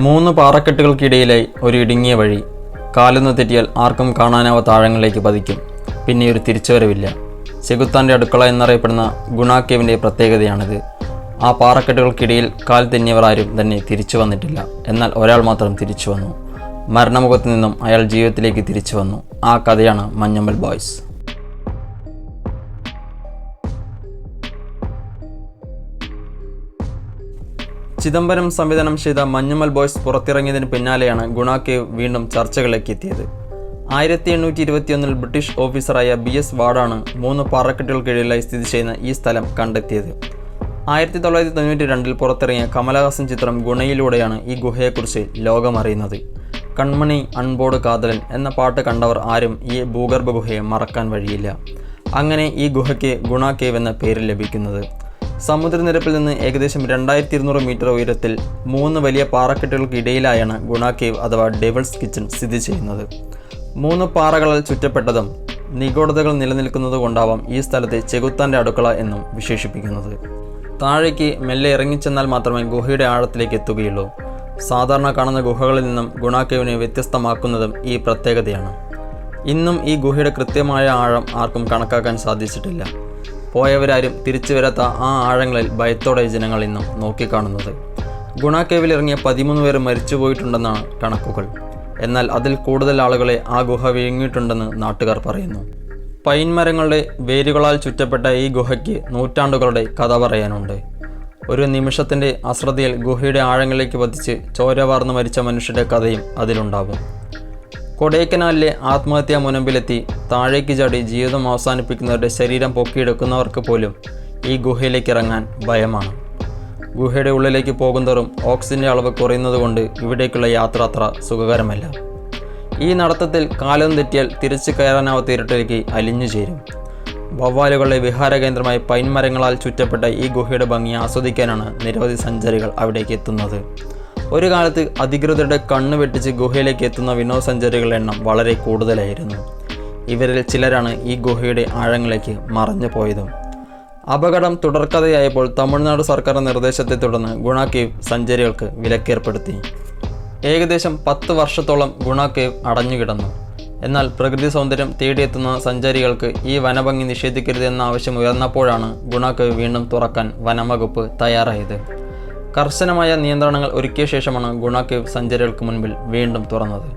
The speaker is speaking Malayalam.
മൂന്ന് പാറക്കെട്ടുകൾക്കിടയിലായി ഒരു ഇടുങ്ങിയ വഴി. കാലൊന്ന് തെറ്റിയാൽ ആർക്കും കാണാനാവാത്ത ആഴങ്ങളിലേക്ക് പതിക്കും. പിന്നെ ഒരു തിരിച്ചുവരവില്ല. ചെകുത്താന്റെ അടുക്കള എന്നറിയപ്പെടുന്ന ഗുണാക്കേവിന്റെ പ്രത്യേകതയാണിത്. ആ പാറക്കെട്ടുകൾക്കിടയിൽ കാൽ തെന്നിയവർ ആരും തന്നെ തിരിച്ചു വന്നിട്ടില്ല. എന്നാൽ ഒരാൾ മാത്രം തിരിച്ചു വന്നു. മരണമുഖത്ത് നിന്നും അയാൾ ജീവിതത്തിലേക്ക് തിരിച്ചു വന്നു. ആ കഥയാണ് മഞ്ഞമ്മൽ ബോയ്സ്. ചിദംബരം സംവിധാനം ചെയ്ത മഞ്ഞുമൽ ബോയ്സ് പുറത്തിറങ്ങിയതിന് പിന്നാലെയാണ് ഗുണ കേവ് വീണ്ടും ചർച്ചകളിലേക്ക് എത്തിയത് ആയിരത്തി എണ്ണൂറ്റി ഇരുപത്തിയൊന്നിൽ ബ്രിട്ടീഷ് ഓഫീസറായ ബി എസ് വാർഡാണ് മൂന്ന് പാറക്കെട്ടുകൾ കീഴിലായി സ്ഥിതി ചെയ്യുന്ന ഈ സ്ഥലം കണ്ടെത്തിയത്. ആയിരത്തി തൊള്ളായിരത്തി തൊണ്ണൂറ്റി രണ്ടിൽ പുറത്തിറങ്ങിയ കമലഹാസൻ ചിത്രം ഗുണയിലൂടെയാണ് ഈ ഗുഹയെക്കുറിച്ച് ലോകമറിയുന്നത്. കൺമണി അൺബോർഡ് കാതലൻ എന്ന പാട്ട് കണ്ടവർ ആരും ഈ ഭൂഗർഭ ഗുഹയെ മറക്കാൻ വഴിയില്ല. അങ്ങനെ ഈ ഗുഹയ്ക്ക് ഗുണ കേവ് എന്ന പേര് ലഭിക്കുന്നത്. സമുദ്രനിരപ്പിൽ നിന്ന് ഏകദേശം രണ്ടായിരത്തി ഇരുന്നൂറ് മീറ്റർ ഉയരത്തിൽ മൂന്ന് വലിയ പാറക്കെട്ടുകൾക്കിടയിലായാണ് ഗുണ കേവ് അഥവാ ഡെവിൾസ് കിച്ചൺ സ്ഥിതി ചെയ്യുന്നത്. മൂന്ന് പാറകളാൽ ചുറ്റപ്പെട്ടതും നിഗൂഢതകൾ നിലനിൽക്കുന്നത് കൊണ്ടാവാം ഈ സ്ഥലത്തെ ചെകുത്താന്റെ അടുക്കള എന്നും വിശേഷിപ്പിക്കുന്നത്. താഴേക്ക് മെല്ലെ ഇറങ്ങിച്ചെന്നാൽ മാത്രമേ ഗുഹയുടെ ആഴത്തിലേക്ക് എത്തുകയുള്ളൂ. സാധാരണ കാണുന്ന ഗുഹകളിൽ നിന്നും ഗുണാക്കേവിനെ വ്യത്യസ്തമാക്കുന്നതും ഈ പ്രത്യേകതയാണ്. ഇന്നും ഈ ഗുഹയുടെ കൃത്യമായ ആഴം ആർക്കും കണക്കാക്കാൻ സാധിച്ചിട്ടില്ല. പോയവരാരും തിരിച്ചു വരാത്ത ആ ആഴങ്ങളിൽ ഭയത്തോടെ ജനങ്ങൾ ഇന്നും നോക്കിക്കാണുന്നത്. ഗുണാക്കേവിൽ ഇറങ്ങിയ പതിമൂന്ന് പേർ മരിച്ചുപോയിട്ടുണ്ടെന്നാണ് കണക്കുകൾ. എന്നാൽ അതിൽ കൂടുതൽ ആളുകളെ ആ ഗുഹ വിഴുങ്ങിയിട്ടുണ്ടെന്ന് നാട്ടുകാർ പറയുന്നു. പൈൻ മരങ്ങളുടെ വേരുകളാൽ ചുറ്റപ്പെട്ട ഈ ഗുഹയ്ക്ക് നൂറ്റാണ്ടുകളുടെ കഥ പറയാനുണ്ട്. ഒരു നിമിഷത്തിന്റെ അശ്രദ്ധയിൽ ഗുഹയുടെ ആഴങ്ങളിലേക്ക് പതിച്ച് ചോര വാർന്ന് മരിച്ച മനുഷ്യരുടെ കഥയും അതിലുണ്ടാവും കൊടൈക്കനാലിലെ ആത്മഹത്യാ മുനമ്പിലെത്തി താഴേക്ക് ചാടി ജീവിതം അവസാനിപ്പിക്കുന്നവരുടെ ശരീരം പൊക്കിയെടുക്കുന്നവർക്ക് പോലും ഈ ഗുഹയിലേക്ക് ഇറങ്ങാൻ ഭയമാണ്. ഗുഹയുടെ ഉള്ളിലേക്ക് പോകുന്തോറും ഓക്സിജന്റെ അളവ് കുറയുന്നതുകൊണ്ട് ഇവിടേക്കുള്ള യാത്ര അത്ര സുഖകരമല്ല. ഈ നടത്തത്തിൽ കാലം തെറ്റിയാൽ തിരിച്ചു കയറാനാവാത്ത ഇരുട്ടിലേക്ക് അലിഞ്ഞു ചേരും. വവ്വാലുകളുടെ വിഹാര കേന്ദ്രമായി പൈൻമരങ്ങളാൽ ചുറ്റപ്പെട്ട ഈ ഗുഹയുടെ ഭംഗി ആസ്വദിക്കാനാണ് നിരവധി സഞ്ചാരികൾ അവിടേക്ക് എത്തുന്നത്. ഒരു കാലത്ത് അധികൃതരുടെ കണ്ണു വെട്ടിച്ച് ഗുഹയിലേക്ക് എത്തുന്ന വിനോദസഞ്ചാരികളുടെ എണ്ണം വളരെ കൂടുതലായിരുന്നു. ഇവരിൽ ചിലരാണ് ഈ ഗുഹയുടെ ആഴങ്ങളിലേക്ക് മറഞ്ഞു പോയതും. അപകടം തുടർക്കഥയായപ്പോൾ തമിഴ്നാട് സർക്കാർ നിർദ്ദേശത്തെ തുടർന്ന് ഗുണ കേവ് സഞ്ചാരികൾക്ക് വിലക്കേർപ്പെടുത്തി. ഏകദേശം പത്ത് വർഷത്തോളം ഗുണ കേവ് അടഞ്ഞുകിടന്നു. എന്നാൽ പ്രകൃതി സൗന്ദര്യം തേടിയെത്തുന്ന സഞ്ചാരികൾക്ക് ഈ വനഭംഗി നിഷേധിക്കരുത് എന്ന ആവശ്യം ഉയർന്നപ്പോഴാണ് ഗുണ കേവ് വീണ്ടും തുറക്കാൻ വനംവകുപ്പ് തയ്യാറായത്. കർശനമായ നിയന്ത്രണങ്ങൾ ഒരുക്കിയ ശേഷമാണ് ഗുണ കേവ് സഞ്ചാരികൾക്ക് മുൻപിൽ വീണ്ടും തുറന്നത്.